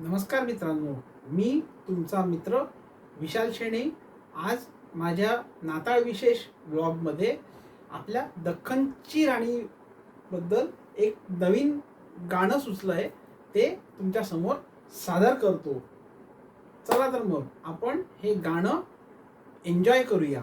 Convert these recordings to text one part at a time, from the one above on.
नमस्कार मित्रांनो मी तुमचा मित्र विशाल शेणे. आज माझ्या नाताळ विशेष ब्लॉगमध्ये आपल्या दख्खनची राणीबद्दल एक नवीन गाणं सुचलं आहे ते तुमच्यासमोर सादर करतो. चला तर मग आपण हे गाणं एन्जॉय करूया.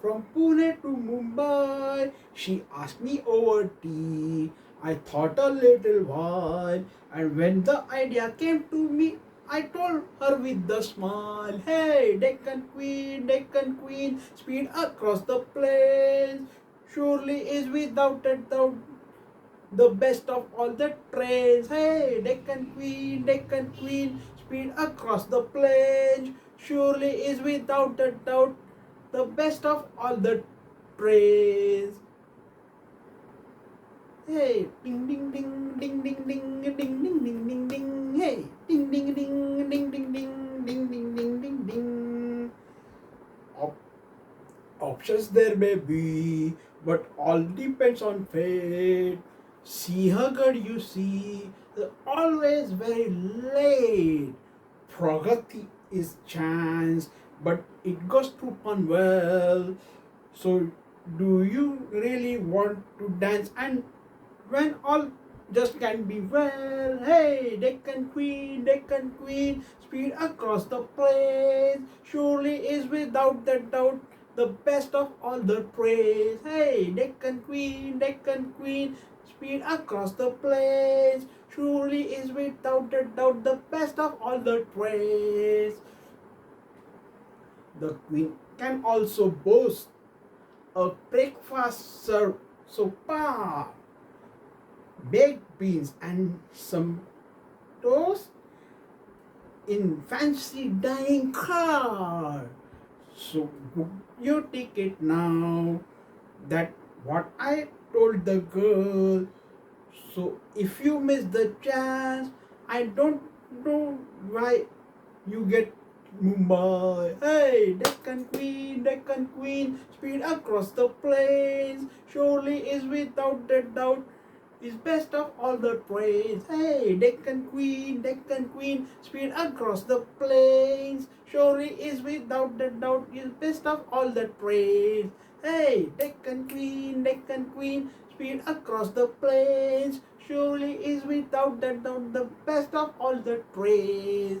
from Pune to Mumbai. She asked me over tea. I thought a little while, and when the idea came to me, I told her with a smile, Hey, Deccan Queen, Deccan Queen, speed across the plains. Surely is without a doubt the best of all the trains. Hey, Deccan Queen, Deccan Queen, speed across the plains. Surely is without a doubt the best of all the trains. Hey, ding ding ding ding ding ding ding ding ding ding ding. Hey, ding ding ding ding ding ding ding ding ding ding ding. Options there may be, but all depends on fate. Sihagarh, you see, always very late. Pragati is chance, but it goes to Panvel. So, do you really want to dance? And when all just can be well, hey, Deccan Queen, Deccan Queen, speed across the plains, surely is without a doubt the best of all the praise. Hey, Deccan Queen, Deccan Queen, speed across the plains, surely is without a doubt the best of all the praise. The queen can also boast a breakfast served so far, baked beans and some toast in fancy dining car. So book your ticket now. That what I told the girl. So if you miss the chance, I don't know why you get Mumbai. Hey, Deccan Queen, Deccan Queen, speed across the plains. Surely is without a doubt is best of all the trains. Hey, Deccan Queen, Deccan Queen, speed across the plains. Surely is without a doubt is best of all the trains. Hey, Deccan Queen, Deccan Queen, speed across the plains. Surely is without a doubt the best of all the praise.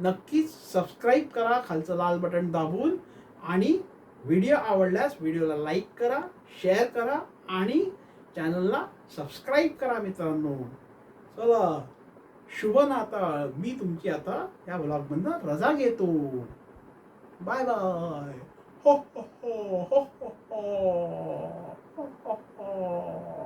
नक्कीच subscribe करा खालचं लाल button दाबून आणि video आवडल्यास व्हिडिओला like करा share करा आणि चॅनलला सबस्क्राईब करा मित्रांनो. चला शुभ नाताळ. मी तुमची आता या ब्लॉगमधनं रजा घेतो. बाय बाय हो हो हो हो हो हो हो हो.